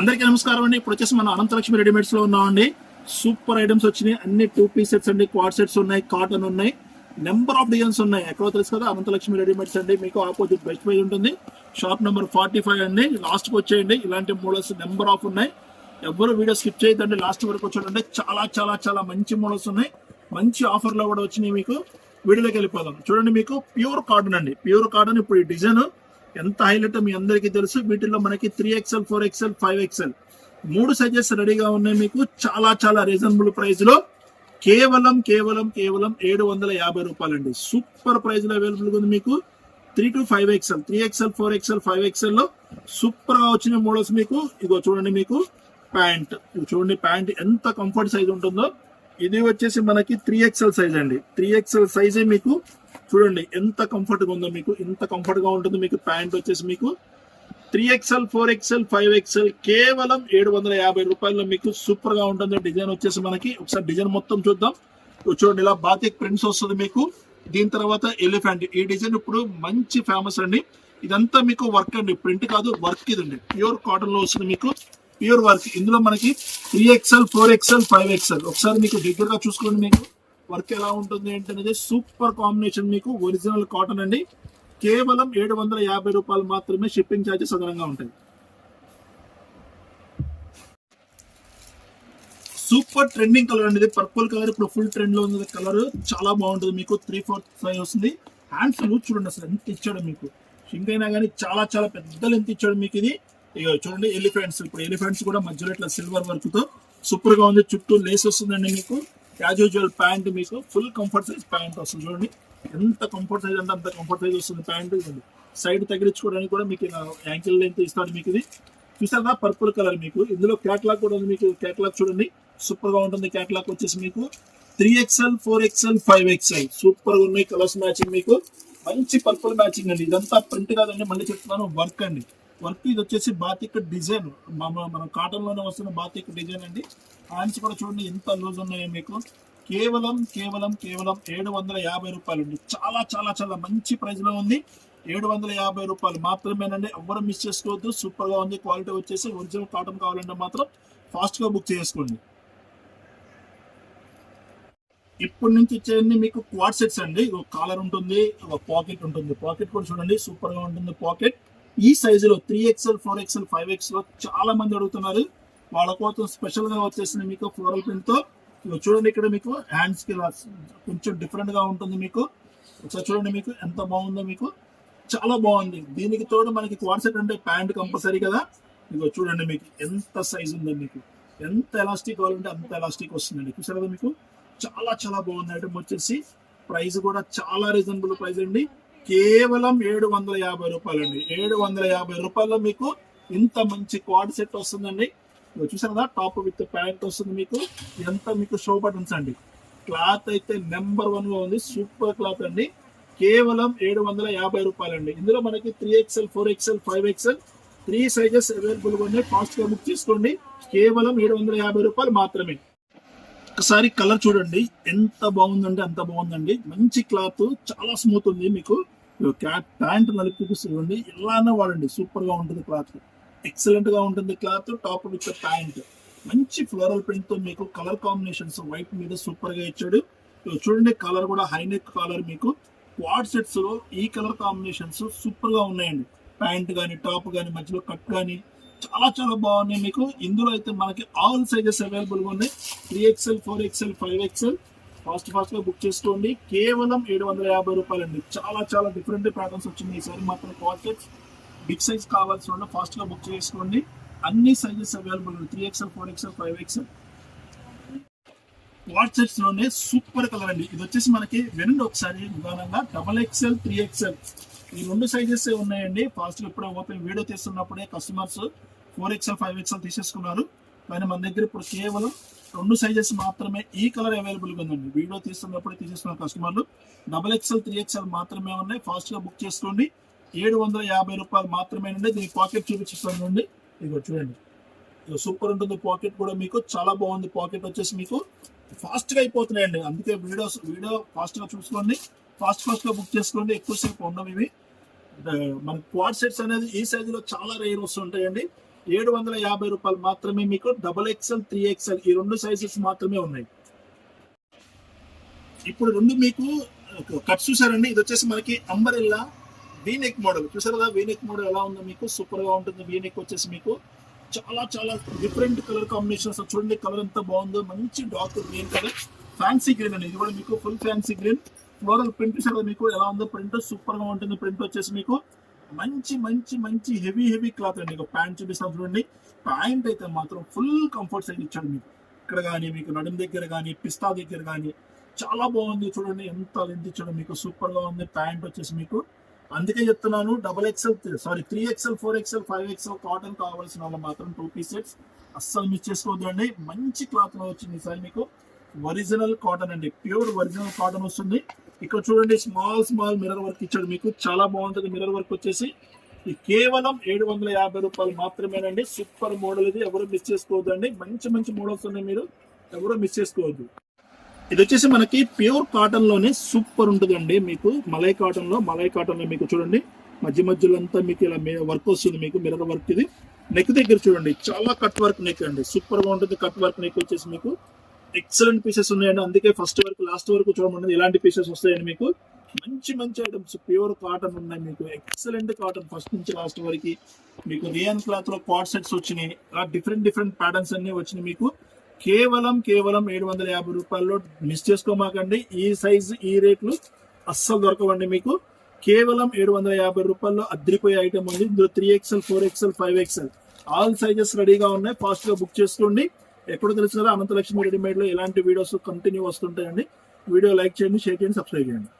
అందరికీ నమస్కారం అండి. ఇప్పుడు వచ్చేసి మన అనంతలక్ష్మి రెడీమేడ్స్లో ఉన్నామండి. సూపర్ ఐటమ్స్ వచ్చినాయి. అన్ని టూ పీస్ సెట్స్ అండి. క్వాడ్ సెట్స్ ఉన్నాయి. కాటన్ ఉన్నాయి. నెంబర్ ఆఫ్ డిజైన్స్ ఉన్నాయి. ఎక్కడో తెలుసు కదా అనంతలక్ష్మి రెడీమేడ్స్ అండి. మీకు ఆపోజిట్ బెస్ట్ ప్రైజ్ ఉంటుంది. షాప్ నెంబర్ ఫార్టీ ఫైవ్ అండి లాస్ట్కి వచ్చేయండి. ఇలాంటి మోడల్స్ నెంబర్ ఆఫ్ ఉన్నాయి. ఎవరు వీడియో స్కిప్ చేయద్దండి. లాస్ట్ వరకు వచ్చాడంటే చాలా చాలా చాలా మంచి మోడల్స్ ఉన్నాయి. మంచి ఆఫర్లో కూడా వచ్చినాయి మీకు. వీడియోలోకి వెళ్ళిపోదాం. చూడండి మీకు ప్యూర్ కాటన్ అండి. ప్యూర్ కాటన్ ఇప్పుడు ఈ డిజైన్ ఎంత హైలైట్ మీ అందరికీ తెలుసు. వీటిలో మనకి three XL four XL five XL మూడు సైజెస్ రెడీగా ఉన్నాయి మీకు. చాలా చాలా రీజనబుల్ ప్రైస్లో. కేవలం కేవలం కేవలం ఏడు వందల యాభై రూపాయలండి. సూపర్ ప్రైస్లో అవైలబుల్ ఉంది మీకు. Three to five XL three XL four XL five ఎక్స్ఎల్లో సూపర్గా వచ్చిన మోడల్స్ మీకు. ఇగో చూడండి మీకు ప్యాంట్. ఇది చూడండి ప్యాంట్ ఎంత కంఫర్ట్ సైజ్ ఉంటుందో. ఇది వచ్చేసి మనకి త్రీ ఎక్స్ఎల్ సైజ్ అండి. త్రీ ఎక్స్ఎల్ సైజే మీకు చూడండి ఎంత కంఫర్ట్గా ఉందో మీకు ఎంత కంఫర్ట్గా ఉంటుంది మీకు ప్యాంట్ వచ్చేసి మీకు. Three XL four XL five XL కేవలం ఏడు వందల యాభై రూపాయల్లో మీకు సూపర్గా ఉంటుంది. డిజైన్ వచ్చేసి మనకి ఒకసారి డిజైన్ మొత్తం చూద్దాం. చూడండి ఇలా బాతిక్ ప్రింట్స్ వస్తుంది మీకు. దీని తర్వాత ఎలిఫెంట్ ఈ డిజైన్ ఇప్పుడు మంచి ఫేమస్ అండి. ఇదంతా మీకు వర్క్ అండి. ప్రింట్ కాదు వర్క్ ఇది అండి ప్యూర్ కాటన్లో వస్తుంది మీకు. ప్యూర్ వర్క్ ఇందులో మనకి three XL four XL five XL ఒకసారి మీకు దగ్గరగా చూసుకోండి మీకు. వర్క్ ఎలా ఉంటుంది ఏంటనేది సూపర్ కాంబినేషన్ మీకు ఒరిజినల్ కాటన్ అండి. కేవలం ఏడు వందల యాభై రూపాయలు మాత్రమే షిప్పింగ్ ఛార్జెస్ అదనంగా ఉంటాయి. సూపర్ ట్రెండింగ్ కలర్ అనేది పర్పుల్ కలర్ ఇప్పుడు ఫుల్ ట్రెండ్లో ఉంది కలర్. చాలా బాగుంటుంది మీకు. త్రీ ఫోర్ ఫైవ్ వస్తుంది. హ్యాండ్స్ లూజ్ చూడండి అసలు ఎంత ఇచ్చాడు మీకు. షింక్ అయినా కానీ చాలా చాలా పెద్ద ఎంత ఇచ్చాడు మీకు ఇది. చూడండి ఎలిఫెంట్స్ ఇప్పుడు ఎలిఫెంట్స్ కూడా మధ్యలో ఇట్లా సిల్వర్ వర్క్తో సూపర్గా ఉంది. చుట్టూ లేస్ వస్తుందండి మీకు. క్యాజువల్ ప్యాంట్ మీకు ఫుల్ కంఫర్ట్ సైజ్ ప్యాంట్ వస్తుంది చూడండి. ఎంత కంఫర్ట్ సైజ్ అంటే అంత కంఫర్ట్ సైజ్ వస్తుంది ప్యాంట్ సైడ్ తగిలించుకోవడానికి కూడా మీకు యాంకిల్ లెంత్ ఇస్తాడు మీకు ఇది. చూసారా? పర్పుల్ కలర్ మీకు. ఇందులో క్యాట్లాగ్ కూడా ఉంది మీకు. క్యాట్లాగ్ చూడండి. సూపర్గా ఉంటుంది క్యాట్లాగ్ వచ్చేసి మీకు. Three XL four XL five XL సూపర్గా ఉన్నాయి. కలర్స్ మ్యాచింగ్ మీకు. మంచి పర్పుల్ మ్యాచింగ్ అండి. ఇదంతా ప్రింట్ కాదండి. మళ్ళీ చెప్తున్నాను వర్క్ అండి. వర్క్ ఇది వచ్చేసి బాతిక్ డిజైన్. మనం కాటన్లోనే వస్తున్న బాతిక్ డిజైన్ అండి. హ్యాండ్స్ కూడా చూడండి ఎంత లూజ్ ఉన్నాయో మీకు. కేవలం కేవలం కేవలం ఏడు వందల యాభై రూపాయలు అండి. చాలా చాలా చాలా మంచి ప్రైస్లో ఉంది. ఏడు వందల యాభై రూపాయలు మాత్రమేనండి. ఎవ్వరు మిస్ చేసుకోవద్దు. సూపర్గా ఉంది. క్వాలిటీ వచ్చేసి ఒరిజినల్ కాటన్ కావాలంటే మాత్రం ఫాస్ట్గా బుక్ చేసుకోండి. ఇప్పటి నుంచి వచ్చేయండి మీకు క్వాడ్ సెట్స్ అండి. ఒక కాలర్ ఉంటుంది ఒక పాకెట్ ఉంటుంది. పాకెట్ కూడా చూడండి. సూపర్గా ఉంటుంది పాకెట్ ఈ సైజులో three XL four XL five ఎక్స్లో చాలా మంది అడుగుతున్నారు. వాళ్ళ కోసం స్పెషల్గా మీకు ఫ్లోరల్ ప్రింట్తో. చూడండి ఇక్కడ మీకు హ్యాండ్స్కి ఇలా కొంచెం డిఫరెంట్గా ఉంటుంది మీకు. ఒకసారి చూడండి మీకు ఎంత బాగుందో మీకు. చాలా బాగుంది. దీనికి తోడు మనకి క్వాడ్సెట్ అంటే ప్యాంట్ కంపల్సరీ కదా. మీకు చూడండి మీకు ఎంత సైజ్ ఉందో మీకు. ఎంత ఎలాస్టిక్ కావాలంటే అంత ఎలాస్టిక్ వస్తుందండి. చూసారు కదా మీకు? చాలా చాలా బాగుంది. ఐటమ్ వచ్చేసి ప్రైస్ కూడా చాలా రీజనబుల్ ప్రైస్ అండి. కేవలం ఏడు వందల యాభై రూపాయలు అండి ఏడు వందల యాభై రూపాయల్లో మీకు ఇంత మంచి క్వాడ్ సెట్ వస్తుందండి. ఇగో చూసారు కదా టాప్ విత్ ప్యాంట్ వస్తుంది మీకు. ఎంత మీకు షో బటన్స్ అండి. క్లాత్ అయితే నెంబర్ వన్గా ఉంది సూపర్ క్లాత్ అండి. కేవలం ఏడు వందల యాభై రూపాయలు అండి ఇందులో మనకి three XL four XL five XL three sizes అవైలబుల్గా ఉన్నాయి. ఫాస్ట్గా బుక్ చేసుకోండి. కేవలం ఏడు వందల యాభై రూపాయలు మాత్రమే. ఒకసారి కలర్ చూడండి. ఎంత బాగుందంటే అంత బాగుందండి. మంచి క్లాత్ చాలా స్మూత్ ఉంది మీకు. ప్యాంట్ నలిపి చూడండి ఎలానే వాడండి. సూపర్గా ఉంటుంది క్లాత్. ఎక్సలెంట్గా ఉంటుంది క్లాత్. Top with pant. మంచి ఫ్లోరల్ ప్రింట్తో మీకు కలర్ కాంబినేషన్స్ వైట్ మీద సూపర్గా ఇచ్చాడు చూడండి కలర్ కూడా హైనెక్ కలర్ మీకు. క్వాడ్ సెట్స్లో ఈ కలర్ కాంబినేషన్స్ సూపర్గా ఉన్నాయండి. ప్యాంట్ కానీ టాప్ కానీ మధ్యలో కట్ కానీ చాలా చాలా బాగున్నాయి మీకు. ఇందులో అయితే మనకి ఆల్ సైజెస్ అవైలబుల్గా ఉన్నాయి. Three XL four XL five XL fast ఫాస్ట్గా బుక్ చేసుకోండి. కేవలం ఏడు వందల యాభై రూపాయలు అండి చాలా చాలా డిఫరెంట్ ప్యాటర్న్స్ వచ్చింది. ఈసారి మాత్రం క్వార్టెట్స్ బిగ్ సైజ్ కావాల్సిన వాళ్ళు ఫాస్ట్గా బుక్ చేసుకోండి. అన్ని sizes available three XL four XL five XL క్వాడ్లోనే super colour అండి. ఇది వచ్చేసి మనకి వినండి ఒకసారి నిదానంగా డబల్ ఎక్స్ఎల్ త్రీ ఎక్స్ఎల్ ఈ రెండు సైజెస్ ఉన్నాయండి. ఫాస్ట్ ఎప్పుడో ఇప్పుడు open video తీస్తున్నప్పుడే customers four XL five XL తీసేసుకున్నారు. కానీ మన దగ్గర ఇప్పుడు కేవలం రెండు సైజెస్ మాత్రమే ఈ కలర్ అవైలబుల్గా ఉందండి. వీడియో తీస్తున్నప్పుడే తీసేసుకున్న కస్టమర్లు డబల్ ఎక్స్ఎల్ త్రీ ఎక్స్ఎల్ మాత్రమే ఉన్నాయి. ఫాస్ట్గా బుక్ చేసుకోండి. ఏడు వందల యాభై రూపాయలు మాత్రమేనండి. దీని పాకెట్ చూపించుకోండి ఇదిగో చూడండి. సూపర్ ఉంటుంది పాకెట్ కూడా మీకు. చాలా బాగుంది పాకెట్ వచ్చేసి మీకు. ఫాస్ట్గా అయిపోతున్నాయండి. అందుకే వీడియోస్ వీడియో ఫాస్ట్గా చూసుకోండి. ఫాస్ట్ ఫాస్ట్గా బుక్ చేసుకోండి ఎక్కువసేపు ఉండవు ఇవి. మన క్వాడ్ సెట్స్ అనేది ఈ సైజులో చాలా రేర్ వస్తుంటాయండి. ఏడు వందల యాభై రూపాయలు మాత్రమే మీకు డబల్ ఎక్స్ఎల్ త్రీ ఎక్స్ఎల్ ఈ రెండు సైజెస్ మాత్రమే ఉన్నాయి. ఇప్పుడు రెండు మీకు కట్ చూసారండి. ఇది వచ్చేసి మనకి అంబరిల్లా వీనెక్ మోడల్ చూసారు కదా వీనెక్ మోడల్ ఎలా ఉందో మీకు? సూపర్గా ఉంటుంది. వీనెక్ వచ్చేసి మీకు చాలా చాలా డిఫరెంట్ కలర్ కాంబినేషన్స్ చూడండి కలర్ ఎంత బాగుందో. మంచి dark green colour fancy green అండి. ఇది కూడా మీకు full fancy green floral print చూసారు కదా మీకు? ఎలా ఉందో ప్రింట్ సూపర్గా ఉంటుంది ప్రింట్ వచ్చేసి మీకు. మంచి మంచి మంచి హెవీ హెవీ క్లాత్ అండి. మీకు ప్యాంట్ చూపిస్తాం చూడండి. ప్యాంట్ అయితే మాత్రం ఫుల్ కంఫర్ట్ సైజ్ ఇచ్చాడు మీకు. ఇక్కడ కానీ మీకు నడుం దగ్గర కానీ పిస్తా దగ్గర కానీ చాలా బాగుంది చూడండి. ఎంత లెంత్ ఇచ్చాడు మీకు. సూపర్గా ఉంది ప్యాంట్ వచ్చేసి మీకు. అందుకే చెప్తున్నాను double XL sorry three XL four XL five XL cotton కావాల్సిన వాళ్ళు మాత్రం టూ పీస్ సెట్స్ అస్సలు మిస్ చేసుకోవద్దండి. మంచి క్లాత్లో వచ్చింది సార్ మీకు. ఒరిజినల్ కాటన్ అండి. ప్యూర్ ఒరిజినల్ కాటన్ వస్తుంది. ఇక్కడ చూడండి స్మాల్ స్మాల్ మిర్రర్ వర్క్ ఇచ్చాడు మీకు. చాలా బాగుంటుంది మిర్రర్ వర్క్ వచ్చేసి. ఇది కేవలం ఏడు వందల యాభై రూపాయలు మాత్రమేనండి. సూపర్ మోడల్ ఇది. ఎవరు మిస్ చేసుకోవద్దండి. మంచి మంచి మోడల్స్ ఉన్నాయి మీరు. ఎవరు మిస్ చేసుకోవద్దు. ఇది వచ్చేసి మనకి ప్యూర్ కాటన్లోనే సూపర్ ఉంటుందండి మీకు. మలై కాటన్లో మలై కాటన్లో మీకు చూడండి. మధ్య మధ్యలో అంతా మీకు ఇలా వర్క్ వస్తుంది మీకు మిర్రర్ వర్క్ ఇది. నెక్ దగ్గర చూడండి. చాలా కట్ వర్క్ నెక్ అండి. సూపర్గా ఉంటుంది కట్ వర్క్ నెక్ వచ్చేసి మీకు. ఎక్సలెంట్ పీసెస్ ఉన్నాయండి. అందుకే ఫస్ట్ వరకు లాస్ట్ వరకు చూడమండి ఎలాంటి పీసెస్ వస్తాయండి మీకు. మంచి మంచి ఐటమ్స్ ప్యూర్ కాటన్ ఉన్నాయి మీకు. ఎక్సలెంట్ కాటన్ ఫస్ట్ నుంచి లాస్ట్ వరకు. మీకు రియన్ క్లాత్లో పాట్ సెట్స్ వచ్చినాయి. అలా డిఫరెంట్ డిఫరెంట్ ప్యాటర్న్స్ అన్ని వచ్చినాయి మీకు. కేవలం కేవలం ఏడు వందల యాభై రూపాయల్లో మిస్ చేసుకోమాకండి. ఈ సైజ్ ఈ రేట్లు అస్సలు దొరకవండి మీకు. కేవలం ఏడు వందల యాభై రూపాయల్లో అద్దరిపోయే ఐటమ్ ఉంది. ఇందులో three XL four XL five XL all sizes రెడీగా ఉన్నాయి. ఫాస్ట్గా బుక్ చేసుకోండి. ఎక్కడ అనంత లక్ష్మి రెడీమేడ్లో ఇలాంటి వీడియోస్ కంటిన్యూ వస్తుంటాయండి. వీడియో లైక్ చేయండి షేర్ చేయండి సబ్స్క్రైబ్ చేయండి.